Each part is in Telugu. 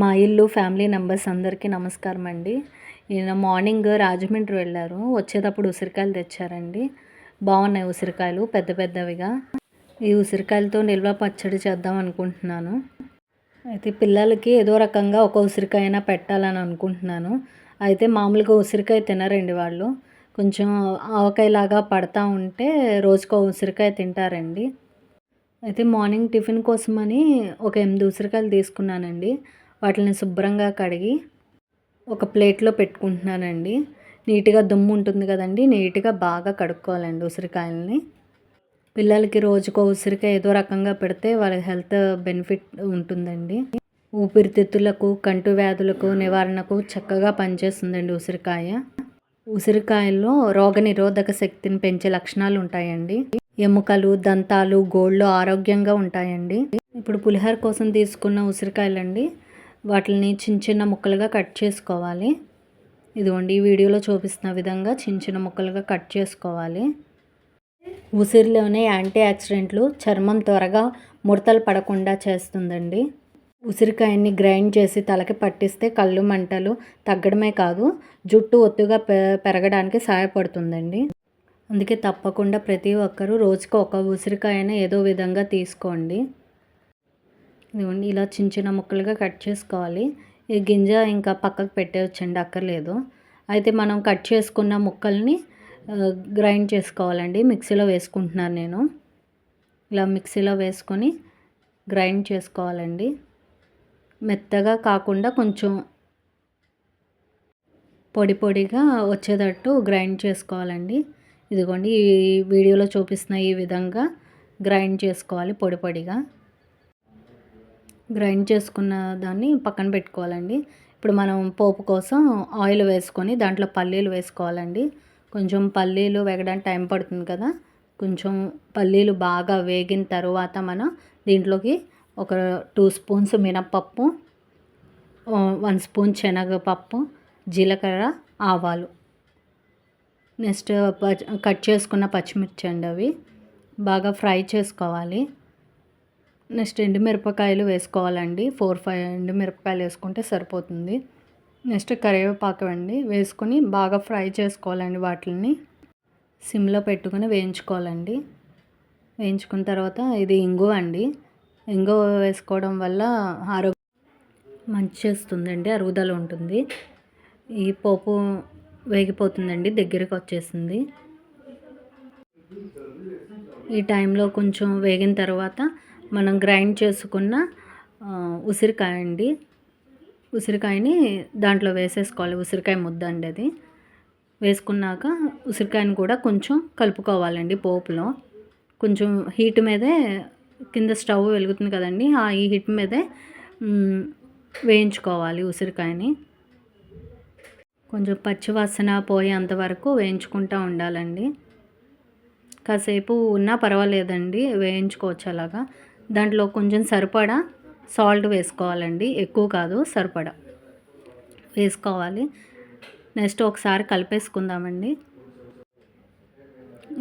మా ఇల్లు ఫ్యామిలీ మెంబర్స్ అందరికీ నమస్కారం అండి. నేను మార్నింగ్ రాజమండ్రి వెళ్ళారు. వచ్చేటప్పుడు ఉసిరికాయలు తెచ్చారండి. బాగున్నాయి ఉసిరికాయలు పెద్ద పెద్దవిగా. ఈ ఉసిరికాయలతో నిల్వ పచ్చడి చేద్దాం అనుకుంటున్నాను. అయితే పిల్లలకి ఏదో రకంగా ఒక ఉసిరికాయ అయినా పెట్టాలని అనుకుంటున్నాను. అయితే మామూలుగా ఉసిరికాయ తినరండి వాళ్ళు. కొంచెం ఆవకాయలాగా పడతా ఉంటే రోజుకో ఉసిరికాయ తింటారండి. అయితే మార్నింగ్ టిఫిన్ కోసమని ఒక ఎనిమిది ఉసిరికాయలు తీసుకున్నానండి. వాటిని శుభ్రంగా కడిగి ఒక ప్లేట్లో పెట్టుకుంటున్నానండి. నీట్గా దుమ్ము ఉంటుంది కదండి నీట్గా బాగా కడుక్కోవాలండి ఉసిరికాయలని. పిల్లలకి రోజుకో ఉసిరికాయ ఏదో రకంగా పెడితే వాళ్ళ హెల్త్ బెనిఫిట్ ఉంటుందండి. ఊపిరితిత్తులకు కంటు వ్యాధులకు నివారణకు చక్కగా పనిచేస్తుందండి ఉసిరికాయ. ఉసిరికాయల్లో రోగనిరోధక శక్తిని పెంచే లక్షణాలు ఉంటాయండి. ఎముకలు దంతాలు గోళ్ళు ఆరోగ్యంగా ఉంటాయండి. ఇప్పుడు పులిహోర కోసం తీసుకున్న ఉసిరికాయలండి వాటిని చిన్న చిన్న ముక్కలుగా కట్ చేసుకోవాలి. ఇదిగోండి ఈ వీడియోలో చూపిస్తున్న విధంగా చిన్న చిన్న ముక్కలుగా కట్ చేసుకోవాలి. ఉసిరిలోనే యాంటీ యాక్సిడెంట్లు చర్మం త్వరగా ముడతలు పడకుండా చేస్తుందండి. ఉసిరికాయని గ్రైండ్ చేసి తలకి పట్టిస్తే కళ్ళు మంటలు తగ్గడమే కాదు జుట్టు ఒత్తుగా పెరగడానికి సహాయపడుతుందండి. అందుకే తప్పకుండా ప్రతి ఒక్కరూ రోజుకు ఒక ఉసిరికాయన ఏదో విధంగా తీసుకోండి. ఇదిగోండి ఇలా చిన్న చిన్న ముక్కలుగా కట్ చేసుకోవాలి. ఈ గింజ ఇంకా పక్కకు పెట్టేయచ్చండి అక్కర్లేదు. అయితే మనం కట్ చేసుకున్న ముక్కల్ని గ్రైండ్ చేసుకోవాలండి. మిక్సీలో వేసుకుంటున్నాను నేను. ఇలా మిక్సీలో వేసుకొని గ్రైండ్ చేసుకోవాలండి. మెత్తగా కాకుండా కొంచెం పొడి పొడిగా వచ్చేటట్టు గ్రైండ్ చేసుకోవాలండి. ఇదిగోండి ఈ వీడియోలో చూపిస్తున్న ఈ విధంగా గ్రైండ్ చేసుకోవాలి పొడి పొడిగా. గ్రైండ్ చేసుకున్న దాన్ని పక్కన పెట్టుకోవాలండి. ఇప్పుడు మనం పోపు కోసం ఆయిల్ వేసుకొని దాంట్లో పల్లీలు వేసుకోవాలండి. కొంచెం పల్లీలు వేగడానికి టైం పడుతుంది కదా. కొంచెం పల్లీలు బాగా వేగిన తర్వాత మనం దీంట్లోకి ఒక టూ స్పూన్స్ మినప్పప్పు వన్ స్పూన్ శనగపప్పు జీలకర్ర ఆవాలు. నెక్స్ట్ కట్ చేసుకున్న పచ్చిమిర్చి అండి అవి. బాగా ఫ్రై చేసుకోవాలి. నెక్స్ట్ ఎండుమిరపకాయలు వేసుకోవాలండి. ఫోర్ ఫైవ్ ఎండుమిరపకాయలు వేసుకుంటే సరిపోతుంది. నెక్స్ట్ కరివేపాకు అండి వేసుకొని బాగా ఫ్రై చేసుకోవాలండి వాటిని సిమ్లో పెట్టుకుని వేయించుకోవాలండి. వేయించుకున్న తర్వాత ఇది ఇంగువ అండి. ఇంగువ వేసుకోవడం వల్ల ఆరోగ్యం మంచి చేస్తుందండి అరుగుదల ఉంటుంది. ఈ పోపు వేగిపోతుందండి దగ్గరికి వచ్చేసింది. ఈ టైంలో కొంచెం వేగిన తర్వాత మనం గ్రైండ్ చేసుకున్న ఉసిరికాయ అండి. ఉసిరికాయని దాంట్లో వేసేసుకోవాలి. ఉసిరికాయ ముద్ద అండి అది. వేసుకున్నాక ఉసిరికాయని కూడా కొంచెం కలుపుకోవాలండి పోపులో. కొంచెం హీట్ మీదే కింద స్టవ్ వెలుగుతుంది కదండి ఆ ఈ హీట్ మీదే వేయించుకోవాలి ఉసిరికాయని. కొంచెం పచ్చివాసన పోయేంత వరకు వేయించుకుంటూ ఉండాలండి. కాసేపు ఉన్నా పర్వాలేదండి వేయించుకోవచ్చు అలాగా. దాంట్లో కొంచెం సరిపడా సాల్ట్ వేసుకోవాలండి. ఎక్కువ కాదు సరిపడా. వేసుకోవాలి. నెక్స్ట్ ఒకసారి కలిపేసుకుందామండి.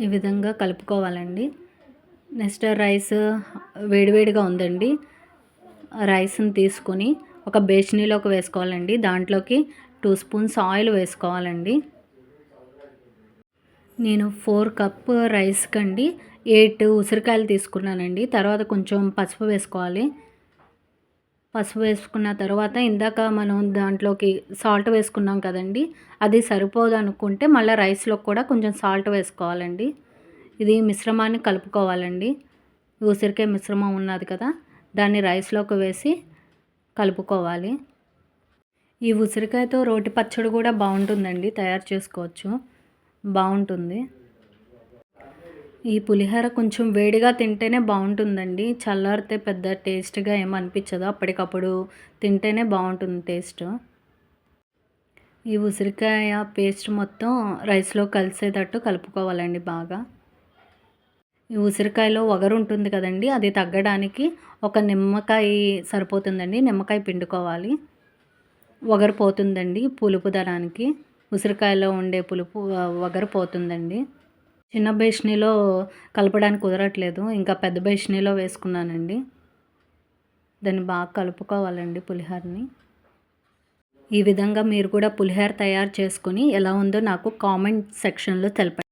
ఈ విధంగా కలుపుకోవాలండి. నెక్స్ట్ రైస్ వేడివేడిగా ఉందండి. రైస్ని తీసుకొని ఒక బేషనీలోకి వేసుకోవాలండి. దాంట్లోకి టూ స్పూన్స్ ఆయిల్ వేసుకోవాలండి. నేను ఫోర్ కప్ రైస్ కండి ఎయిట్ ఉసిరికాయలు తీసుకున్నానండి. తర్వాత కొంచెం పసుపు వేసుకోవాలి. పసుపు వేసుకున్న తర్వాత ఇందాక మనం దాంట్లోకి సాల్ట్ వేసుకున్నాం కదండి అది సరిపోదు అనుకుంటే మళ్ళీ రైస్లో కూడా కొంచెం సాల్ట్ వేసుకోవాలండి. ఇది మిశ్రమాన్ని కలుపుకోవాలండి. ఉసిరికాయ మిశ్రమం ఉన్నది కదా దాన్ని రైస్లోకి వేసి కలుపుకోవాలి. ఈ ఉసిరికాయతో రోటి పచ్చడి కూడా బాగుంటుందండి తయారు చేసుకోవచ్చు. బాగుంటుంది. ఈ పులిహోర కొంచెం వేడిగా తింటేనే బాగుంటుందండి. చల్లారితే పెద్ద టేస్ట్గా ఏమనిపించదు అప్పటికప్పుడు తింటేనే బాగుంటుంది టేస్ట్. ఈ ఉసిరికాయ పేస్ట్ మొత్తం రైస్లో కలిసేటట్టు కలుపుకోవాలండి బాగా. ఈ ఉసిరికాయలో వగరు ఉంటుంది కదండి అది తగ్గడానికి ఒక నిమ్మకాయ సరిపోతుందండి. నిమ్మకాయ పిండుకోవాలి. వగరు పోతుందండి పులుపు దరానికి ఉసిరికాయలో ఉండే పులుపు వగరు పోతుందండి. చిన్న బేషనీలో కలపడానికి కుదరట్లేదు. ఇంకా పెద్ద బేషనీలో వేసుకున్నానండి. దాన్ని బాగా కలుపుకోవాలండి పులిహోరని. ఈ విధంగా మీరు కూడా పులిహోర తయారు చేసుకుని ఎలా ఉందో నాకు కామెంట్ సెక్షన్లో తెలపండి.